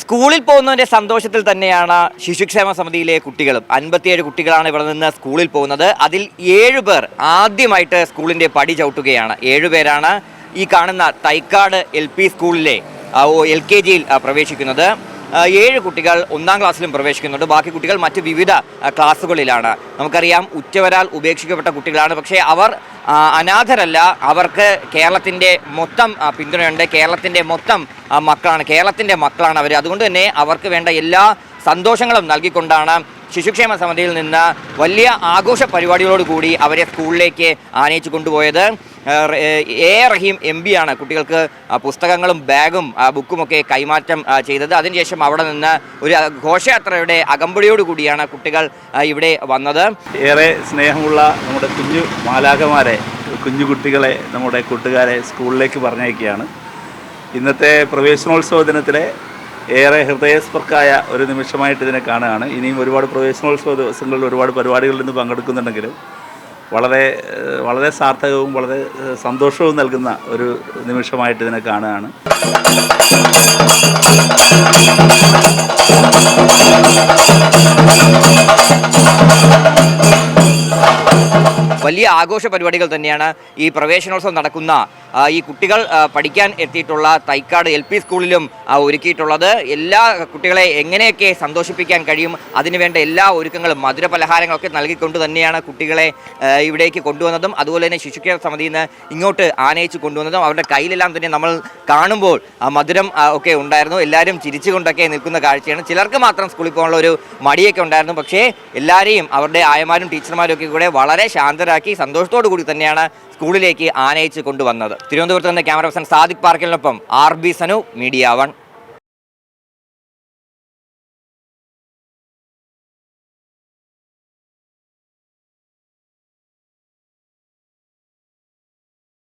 സ്കൂളിൽ പോകുന്നതിന്റെ സന്തോഷത്തിൽ തന്നെയാണ് ശിശുക്ഷേമ സമിതിയിലെ കുട്ടികളും. അൻപത്തിയേഴ് കുട്ടികളാണ് ഇവിടെ നിന്ന് സ്കൂളിൽ പോകുന്നത്. അതിൽ ഏഴ് പേർ ആദ്യമായിട്ട് സ്കൂളിന്റെ പടി ചവിട്ടുകയാണ്. ഏഴുപേരാണ് ഈ കാണുന്ന തൈക്കാട് എൽ സ്കൂളിലെ എൽ കെ ജിയിൽ പ്രവേശിക്കുന്നത്. ഏഴ് കുട്ടികൾ ഒന്നാം ക്ലാസ്സിലും പ്രവേശിക്കുന്നുണ്ട്. ബാക്കി കുട്ടികൾ മറ്റ് വിവിധ ക്ലാസ്സുകളിലാണ്. നമുക്കറിയാം ഉച്ചവരാൽ ഉപേക്ഷിക്കപ്പെട്ട കുട്ടികളാണ്. പക്ഷേ അവർ അനാഥരല്ല. അവർക്ക് കേരളത്തിന്റെ മൊത്തം പിന്തുണയുണ്ട്. കേരളത്തിന്റെ മൊത്തം മക്കളാണ്. കേരളത്തിന്റെ മക്കളാണ് അവർ അതുകൊണ്ട് തന്നെ അവർക്ക് വേണ്ട എല്ലാ സന്തോഷങ്ങളും നൽകിക്കൊണ്ടാണ് ശിശുക്ഷേമ സമിതിയിൽ നിന്ന് വലിയ ആഘോഷ പരിപാടികളോട് കൂടി അവരെ സ്കൂളിലേക്ക് ആനയിച്ചു കൊണ്ടുപോയത്. എ റഹീം എം ബി ആണ് കുട്ടികൾക്ക് പുസ്തകങ്ങളും ബാഗും ബുക്കുമൊക്കെ കൈമാറ്റം ചെയ്തത്. അതിനുശേഷം അവിടെ നിന്ന് ഒരു ഘോഷയാത്രയുടെ അകമ്പടിയോട് കൂടിയാണ് കുട്ടികൾ ഇവിടെ വന്നത്. ഏറെ സ്നേഹമുള്ള നമ്മുടെ കുഞ്ഞു മാലാകമാരെ കുഞ്ഞു കുട്ടികളെ നമ്മുടെ കൂട്ടുകാരെ സ്കൂളിലേക്ക് പറഞ്ഞയക്കുകയാണ്. ഇന്നത്തെ പ്രവേശനോത്സവ ദിനത്തിലെ ഏറെ ഹൃദയസ്പർക്കായ ഒരു നിമിഷമായിട്ട് ഇതിനെ കാണുകയാണ്. ഇനിയും ഒരുപാട് പ്രവേശനോത്സവ ദിവസങ്ങളിൽ ഒരുപാട് പരിപാടികളിൽ നിന്ന് പങ്കെടുക്കുന്നുണ്ടെങ്കിലും വളരെ വളരെ സാർത്ഥകവും വളരെ സന്തോഷവും നൽകുന്ന ഒരു നിമിഷമായിട്ട് ഇതിനെ കാണുകയാണ്. വലിയ ആഘോഷ പരിപാടികൾ തന്നെയാണ് ഈ പ്രവേശനോത്സവം നടക്കുന്ന ഈ കുട്ടികൾ പഠിക്കാൻ എത്തിയിട്ടുള്ള തൈക്കാട് എൽ പി സ്കൂളിലും ഒരുക്കിയിട്ടുള്ളത്. എല്ലാ കുട്ടികളെ എങ്ങനെയൊക്കെ സന്തോഷിപ്പിക്കാൻ കഴിയും അതിനുവേണ്ട എല്ലാ ഒരുക്കങ്ങളും മധുര പലഹാരങ്ങളൊക്കെ നൽകിക്കൊണ്ട് തന്നെയാണ് കുട്ടികളെ ഇവിടേക്ക് കൊണ്ടുവന്നതും. അതുപോലെ തന്നെ ശിശുക്ഷേമ സമിതിയിൽ നിന്ന് ഇങ്ങോട്ട് ആനയിച്ച് കൊണ്ടുവന്നതും. അവരുടെ കയ്യിലെല്ലാം തന്നെ നമ്മൾ കാണുമ്പോൾ മധുരം ഒക്കെ ഉണ്ടായിരുന്നു. എല്ലാവരും ചിരിച്ചുകൊണ്ടൊക്കെ നിൽക്കുന്ന കാഴ്ചയാണ്. ചിലർക്ക് മാത്രം സ്കൂളിൽ പോകാനുള്ള ഒരു മടിയൊക്കെ ഉണ്ടായിരുന്നു. പക്ഷേ എല്ലാവരെയും അവരുടെ ആയമാരും ടീച്ചർമാരും ഒക്കെ കൂടെ വളരെ ശാന്തരാക്കി സന്തോഷത്തോടു കൂടി തന്നെയാണ് സ്കൂളിലേക്ക് ആനയിച്ച് കൊണ്ടുവന്നത്. തിരുവനന്തപുരത്ത് നിന്ന് camera person Sadiq പാർക്കലിനൊപ്പം R B Sanu media one.